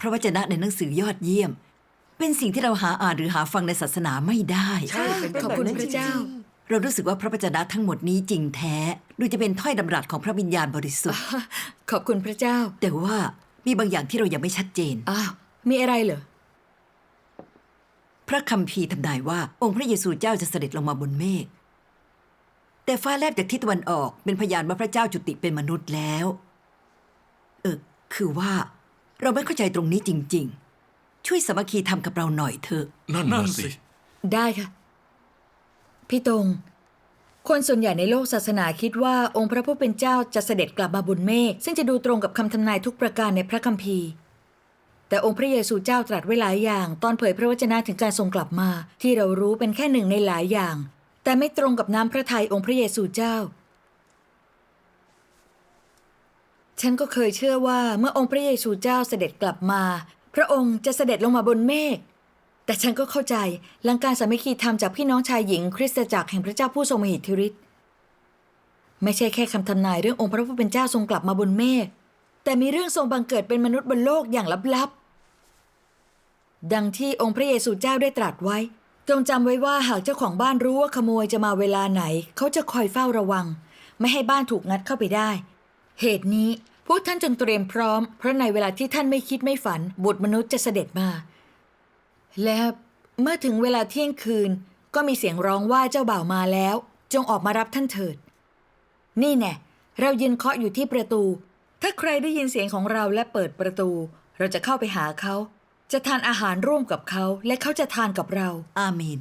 พระวจนะในหนังสือยอดเยี่ยม เป็นสิ่งที่เราหาอ่านหรือหาฟังในศาสนาไม่ได้ใช่เป็นขอบแบบคุณนั้นพระเจ้าจงเรารู้สึกว่าพระวจนะทั้งหมดนี้จริงแท้ดูจะเป็นถ้อยดำรัสของพระวิญญาณบริสุทธิ์ ขอบคุณพระเจ้า แต่ว่ามีบางอย่างที่เรายังไม่ชัดเจน อ้าวมีอะไรเหรอพระคัมภีร์ทำนายว่า องค์พระเยซูเจ้าจะเสด็จลงมาบนเมฆแต่ฟ้าแลบจากทิศตะวันออกเป็นพยานว่าพระเจ้าจุติเป็นมนุษย์แล้ว เออคือว่า เราไม่เข้าใจตรงนี้จริง ๆ ช่วยสามัคคีทำกับเราหน่อยเถอะ นั่นนั่น่ะนสิสิ ได้ค่ะ พี่ตรง คนส่วนใหญ่ในโลกศาสนาคิดว่าองค์พระผู้เป็นเจ้าจะเสด็จกลับมาบนเมฆซึ่งจะดูตรงกับคำทำนายทุกประการในพระคัมภีร์ แต่องค์พระเยซูเจ้าตรัสไว้หลายอย่าง ตอนเผยพระวจนะถึงการทรงกลับมา ที่เรารู้เป็นแค่หนึ่งในหลายอย่าง แต่ไม่ตรงกับน้ำพระทัยองค์พระเยซูเจ้า ฉันก็เคยเชื่อว่าเมื่อองค์พระเยซูเจ้าเสด็จกลับมา พระองค์จะเสด็จลงมาบนเมฆแต่ฉันก็เข้าใจหลังการสามัคคีธรรมจากพี่น้องชายหญิง คริสตจักรแห่งพระเจ้าผู้ทรงมหิทธิฤทธิ์ไม่ใช่แค่คำทำนายเรื่ององค์พระผู้เป็นเจ้าทรงกลับมาบนเมฆแต่มีเรื่องทรงบังเกิดเป็นมนุษย์บนโลกอย่างลับๆ ดังที่องค์พระเยซูเจ้าได้ตรัสไว้ จงจำไว้ว่าหากเจ้าของบ้านรู้ว่าขโมยจะมาเวลาไหน เขาจะคอยเฝ้าระวัง ไม่ให้บ้านถูกงัดเข้าไปได้ เหตุนี้พวกท่านจงเตรียมพร้อม เพราะในเวลาที่ท่านไม่คิดไม่ฝัน บุตรมนุษย์จะเสด็จมา และเมื่อถึงเวลาเที่ยงคืน ก็มีเสียงร้องว่าเจ้าบ่าวมาแล้ว จงออกมารับท่านเถิด นี่แน่เรายืนเคาะอยู่ที่ประตู ถ้าใครได้ยินเสียงของเราและเปิดประตู เราจะเข้าไปหาเขา จะทานอาหารร่วมกับเขา และเขาจะทานกับเรา อาเมน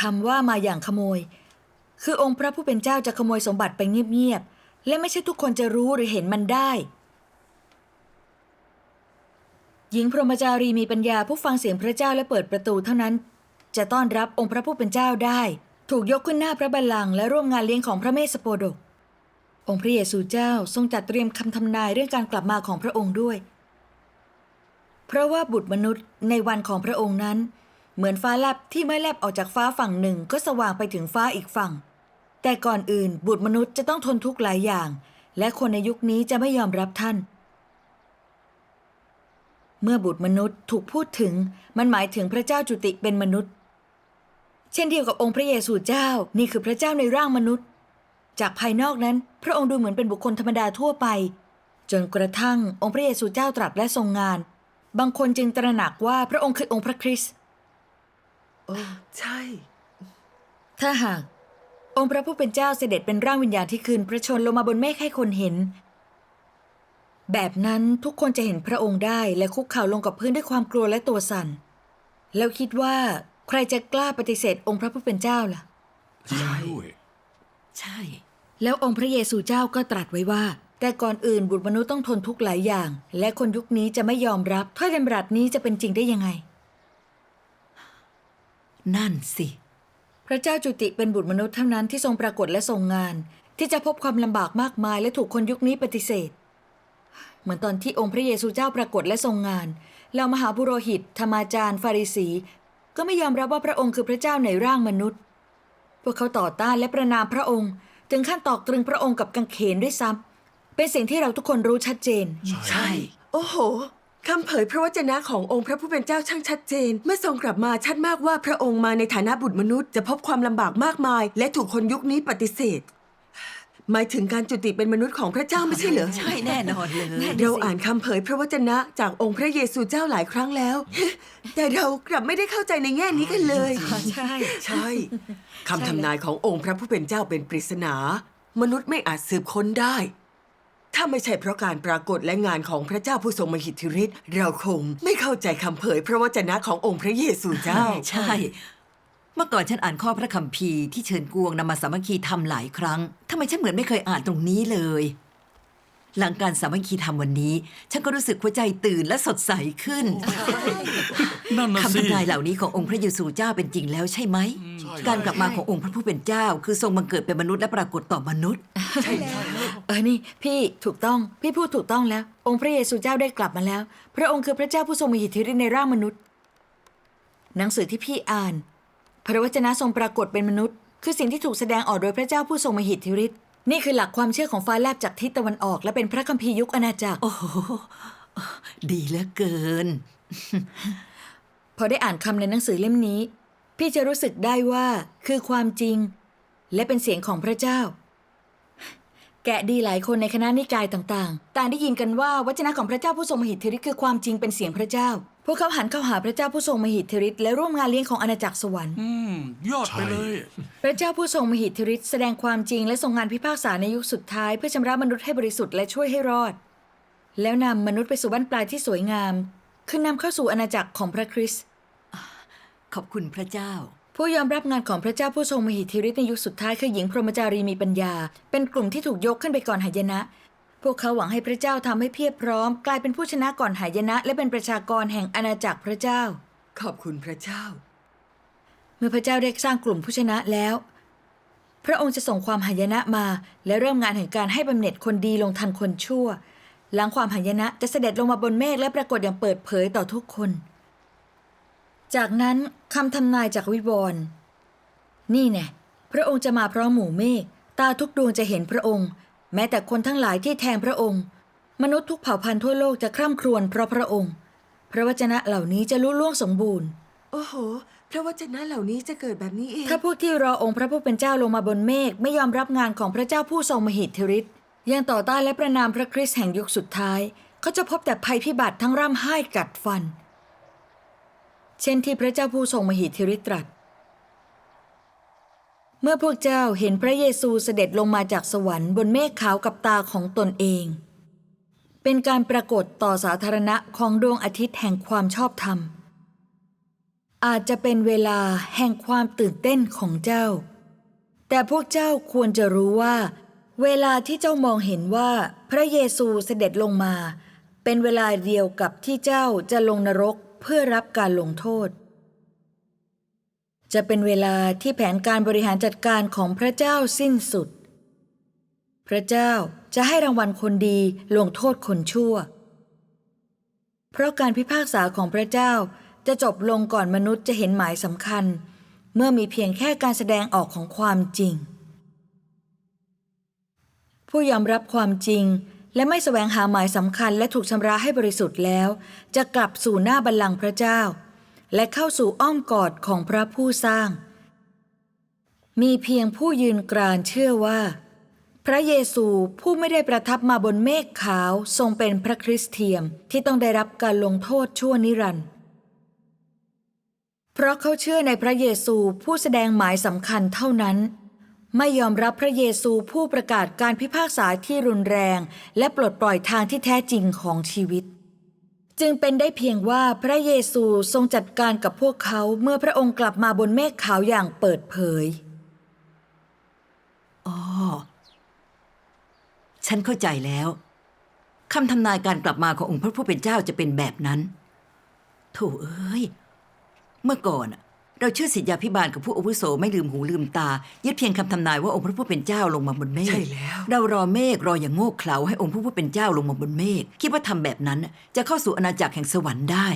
คำว่ามาอย่างขโมย คือองค์พระผู้เป็นเจ้าจะขโมยสมบัติไปเงียบ และไม่ใช่ทุกคนจะรู้หรือเห็นมันได้ หญิงพรหมจารีมีปัญญาผู้ฟังเสียงพระเจ้าและเปิดประตูเท่านั้น จะต้อนรับองค์พระผู้เป็นเจ้าได้ ถูกยกขึ้นหน้าพระบัลลังก์และร่วมงานเลี้ยงของพระเมสสโปดก องค์พระเยซูเจ้าทรงจัดเตรียมคำทำนายเรื่องการกลับมาของพระองค์ด้วย เพราะว่าบุตรมนุษย์ในวันของพระองค์นั้น เหมือนฟ้าแลบที่ไม่แลบออกจากฟ้าฝั่งหนึ่งก็สว่างไปถึงฟ้าอีกฝั่ง แต่ก่อนอื่นบุตรมนุษย์จะต้องทนทุกข์หลายอย่าง และคนในยุคนี้จะไม่ยอมรับท่าน เมื่อบุตรมนุษย์ถูกพูดถึงมันหมายถึงพระเจ้าจุติเป็นมนุษย์ เช่นเดียวกับองค์พระเยซูเจ้านี่คือพระเจ้าในร่างมนุษย์ จากภายนอกนั้น พระองค์ดูเหมือนเป็นบุคคลธรรมดาทั่วไป จนกระทั่งองค์พระเยซูเจ้าตรัสและทรงงาน บางคนจึงตระหนักว่าพระองค์คือองค์พระคริสต์โอ้ใช่ ถ้าหาก องค์พระผู้เป็นเจ้าเสด็จเป็นร่างวิญญาณที่คืนพระชนลงมาบนเมฆให้คนเห็น แบบนั้นทุกคนจะเห็นพระองค์ได้และคุกเข่าลงกับพื้นด้วยความกลัวและตัวสั่น แล้วคิดว่าใครจะกล้าปฏิเสธองค์พระผู้เป็นเจ้าล่ะจริงด้วยใช่ แล้วองค์พระเยซูเจ้าก็ตรัสไว้ว่า แต่ก่อนอื่นบุตรมนุษย์ต้องทนทุกข์หลายอย่าง และคนยุคนี้จะไม่ยอมรับถ้อยดำรัสนี้จะเป็นจริงได้ยังไง นั่นสิ พระเจ้าจุติเป็นบุตรมนุษย์เท่านั้นที่ทรงปรากฏและทรงงาน ที่จะพบความลำบากมากมายและถูกคนยุคนี้ปฏิเสธ เหมือนตอนที่องค์พระเยซูเจ้าปรากฏและทรงงานเหล่ามหาบุโรหิต ธรรมาจารย์ ฟาริสี ก็ไม่ยอมรับว่าพระองค์คือพระเจ้าในร่างมนุษย์ พวกเขาต่อต้านและประนามพระองค์ ถึงขั้นตอกตรึงพระองค์กับกางเขนด้วยซ้ำเป็นสิ่งที่เราทุกคนรู้ชัดเจน ใช่ โอ้โห คำเผยพระวจนะขององค์พระผู้เป็นเจ้าช่างชัดเจน เมื่อทรงกลับมาชัดมากว่าพระองค์มาในฐานะบุตรมนุษย์ จะพบความลำบากมากมาย และถูกคนยุคนี้ปฏิเสธ หมายถึงการจุติเป็นมนุษย์ของพระเจ้าไม่ใช่เหรอ ใช่แน่นอนเลย เราอ่านคำเผยพระวจนะจากองค์พระเยซูเจ้าหลายครั้งแล้ว แต่เรากลับไม่ได้เข้าใจในแง่นี้กันเลย ใช่ ใช่คำทำนายขององค์พระผู้เป็นเจ้าเป็นปริศนา มนุษย์ไม่อาจสืบค้นได้ ถ้าไม่ใช่เพราะการปรากฏและงานของพระเจ้าผู้ทรงมหิทธิฤทธิ์เราคงไม่เข้าใจคำเผยพระวจนะขององค์พระเยซูเจ้า ใช่ เมื่อก่อนฉันอ่านข้อพระคัมภีร์ที่เชิญกวงนำมาสามัคคีทำหลายครั้งทำไมฉันเหมือนไม่เคยอ่านตรงนี้เลย หลังการสามัคคีทำวันนี้ ฉันก็รู้สึกหัวใจตื่นและสดใสขึ้น นั่นน่ะคำสิทำนายเหล่านี้ขององค์พระเยซูเจ้าเป็นจริงแล้วใช่ไหม ใช่ การกลับมาขององค์พระผู้เป็นเจ้า คือทรงบังเกิดเป็นมนุษย์และปรากฏต่อมนุษย์ เออนี่พี่ถูกต้องพี่พูดถูกต้องแล้ว องค์พระเยซูเจ้าได้กลับมาแล้ว พระองค์คือพระเจ้าผู้ทรงมีอิทธิฤทธิ์ในร่างมนุษย์ หนังสือที่พี่อ่าน พระวจนะทรงปรากฏเป็นมนุษย์ คือสิ่งที่ถูกแสดงออกโดยพระเจ้าผู้ทรงมีอิทธิฤทธิ์ นี่คือหลักความเชื่อของฟ้าแลบจากทิศตะวันออก และเป็นพระคัมภีร์ยุคอาณาจักร โอ้โห ดีเหลือเกิน พอได้อ่านคำในหนังสือเล่มนี้ พี่จะรู้สึกได้ว่าคือความจริง และเป็นเสียงของพระเจ้า แกะดีหลายคนในคณะนิกายต่างๆ ต่างได้ยินกันว่าวจนะของพระเจ้าผู้ทรงมหิทธิฤทธิ์คือความจริงเป็นเสียงพระเจ้า พวกเขาหันเข้าหาพระเจ้าผู้ทรงมหิทธิฤทธิ์และร่วมงานเลี้ยงของอาณาจักรสวรรค์ อืม ยอดไปเลย พระเจ้าผู้ทรงมหิทธิฤทธิ์แสดงความจริงและทรงงานพิพากษาในยุคสุดท้ายเพื่อชำระมนุษย์ให้บริสุทธิ์และช่วยให้รอด แล้วนำมนุษย์ไปสู่บ้านปลายที่สวยงาม คือนำเข้าสู่อาณาจักรของพระคริสต์ ขอบคุณพระเจ้า ผู้ยอมรับงานของพระเจ้าผู้ทรงมหิทธิฤทธิ์ในยุคสุดท้ายคือหญิงพรหมจารีมีปัญญา เป็นกลุ่มที่ถูกยกขึ้นไปก่อนหายนะ พวกเขาหวังให้พระเจ้าทำให้เพียบพร้อม กลายเป็นผู้ชนะก่อนหายนะ และเป็นประชากรแห่งอาณาจักรพระเจ้า ขอบคุณพระเจ้า เมื่อพระเจ้าได้สร้างกลุ่มผู้ชนะแล้ว พระองค์จะส่งความหายนะมา และเริ่มงานแห่งการให้บำเหน็จคนดีลงทันคนชั่ว หลังความหายนะจะเสด็จลงมาบนเมฆและปรากฏอย่างเปิดเผยต่อทุกคน จากนั้นคำทำนายจากวิวรณ์ นี่แน่พระองค์จะมาพร้อมหมู่เมฆตาทุกดวงจะเห็นพระองค์ แม้แต่คนทั้งหลายที่แทงพระองค์ มนุษย์ทุกเผ่าพันธุ์ทั่วโลกจะคร่ำครวญเพราะพระองค์ พระวจนะเหล่านี้จะลุล่วงสมบูรณ์ โอ้โห พระวจนะเหล่านี้จะเกิดแบบนี้เอง ถ้าพวกที่รอองค์พระผู้เป็นเจ้าลงมาบนเมฆไม่ยอมรับงานของพระเจ้าผู้ทรงมหิทธิฤทธิ์ยังต่อต้านและประนามพระคริสต์แห่งยุคสุดท้าย เขาจะพบแต่ภัยพิบัติทั้งร่ำไห้กัดฟัน เช่นที่พระเจ้าผู้ทรงมหิทธิฤทธิ์ตรัส เมื่อพวกเจ้าเห็นพระเยซูเสด็จลงมาจากสวรรค์บนเมฆขาวกับตาของตนเอง เป็นการปรากฏต่อสาธารณะของดวงอาทิตย์แห่งความชอบธรรม อาจจะเป็นเวลาแห่งความตื่นเต้นของเจ้า แต่พวกเจ้าควรจะรู้ว่า เวลาที่เจ้ามองเห็นว่าพระเยซูเสด็จลงมา เป็นเวลาเดียวกับที่เจ้าจะลงนรก เพื่อรับการลงโทษ จะเป็นเวลาที่แผนการบริหารจัดการของพระเจ้าสิ้นสุด พระเจ้าจะให้รางวัลคนดีลงโทษคนชั่ว เพราะการพิพากษาของพระเจ้าจะจบลงก่อนมนุษย์จะเห็นหมายสำคัญ เมื่อมีเพียงแค่การแสดงออกของความจริง ผู้ยอมรับความจริง และไม่แสวงหาหมายสำคัญและถูกชำระให้บริสุทธิ์แล้ว จะกลับสู่หน้าบัลลังก์พระเจ้า และเข้าสู่อ้อมกอดของพระผู้สร้าง มีเพียงผู้ยืนกรานเชื่อว่า พระเยซูผู้ไม่ได้ประทับมาบนเมฆขาวทรงเป็นพระคริสเทียมที่ต้องได้รับการลงโทษชั่วนิรันดร์เพราะเขาเชื่อในพระเยซูผู้แสดงหมายสำคัญเท่านั้น ไม่ยอมรับพระเยซูผู้ประกาศการพิพากษาที่รุนแรง และปลดปล่อยทางที่แท้จริงของชีวิต จึงเป็นได้เพียงว่าพระเยซูทรงจัดการกับพวกเขาเมื่อพระองค์กลับมาบนเมฆขาวอย่างเปิดเผยอ๋อฉันเข้าใจแล้วคำทำนายการกลับมาขององค์พระผู้เป็นเจ้าจะเป็นแบบนั้นโถเอ้ย เมื่อก่อน เราเชื่อสิทธยาพิบาลกับผู้อาวุโสไม่ลืมหูลืมตา ยึดเพียงคำทำนายว่าองค์พระผู้เป็นเจ้าลงมาบนเมฆใช่แล้ว เรารอเมฆรออย่างโง่เขลาให้องค์พระผู้เป็นเจ้าลงมาบนเมฆคิดว่าทำแบบนั้นน่ะจะเข้าสู่อาณาจักรแห่งสวรรค์ได้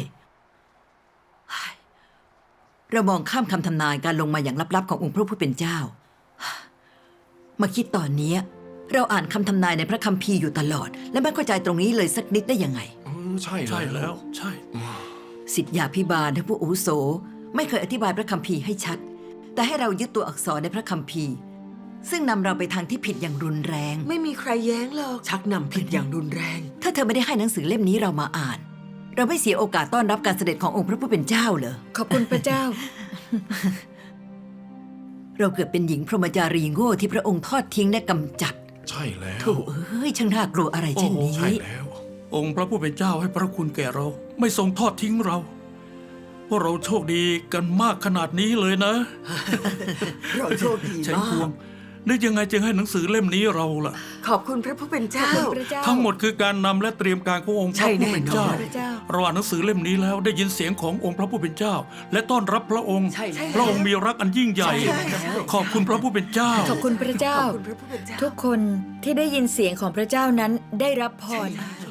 เฮ้ยเรามองข้ามคำทำนายการลงมาอย่างลับๆขององค์พระผู้เป็นเจ้า มาคิดตอนเนี้ยเราอ่านคำทำนายในพระคัมภีร์อยู่ตลอด และไม่เข้าใจตรงนี้เลยสักนิดได้ยังไงอืมใช่ใช่แล้ว ใช่ สิทธยาพิบาลและผู้อาวุโส ไม่เคยอธิบายพระคัมภีร์ให้ชัด แต่ให้เรายึดตัวอักษรในพระคัมภีร์ ซึ่งนำเราไปทางที่ผิดอย่างรุนแรง ไม่มีใครแย้งหรอก ชักนำผิดอย่างรุนแรง ถ้าเธอไม่ได้ให้หนังสือเล่มนี้เรามาอ่าน เราไม่เสียโอกาสต้อนรับการเสด็จขององค์พระผู้เป็นเจ้าเหรอขอบคุณพระเจ้า เราเกิดเป็นหญิงพรหมจารีโง่ที่พระองค์ทอดทิ้งและกำจัดใช่แล้ว โถเอ้ยช่างน่ากลัวอะไรเช่นนี้ ใช่แล้ว องค์พระผู้เป็นเจ้าให้พระคุณแก่เรา ไม่ทรงทอดทิ้งเรา พวกเราโชคดีกันมากขนาดนี้เลยนะ เราโชคดีใช้มาพวก งนึกยังไงจึงให้หนังสือเล่มนี้เราล่ะ ขอบคุณพระผู้เป็นเจ้า ขอบคุณพระเจ้า ทั้งหมดคือการนำและเตรียมการขององค์พใช่ระผู้เป็นเจ้าแน่นอนพระเจ้าเราอ่านหนังสือเล่มนี้แล้วได้ยินเสียงขององค์พระผู้เป็นเจ้า และต้อนรับพระองค์ ใช่แล้ว พระองค์มีรักอันยิ่งใหญ่ ใช่แล้ว ขอบคุณพระผู้เป็นเจ้า ขอบคุณพระเจ้า ขอบคุณพระผู้เป็นเจ้าทุกคนที่ได้ยินเสียงของพระเจ้านั้นได้รับพรใช่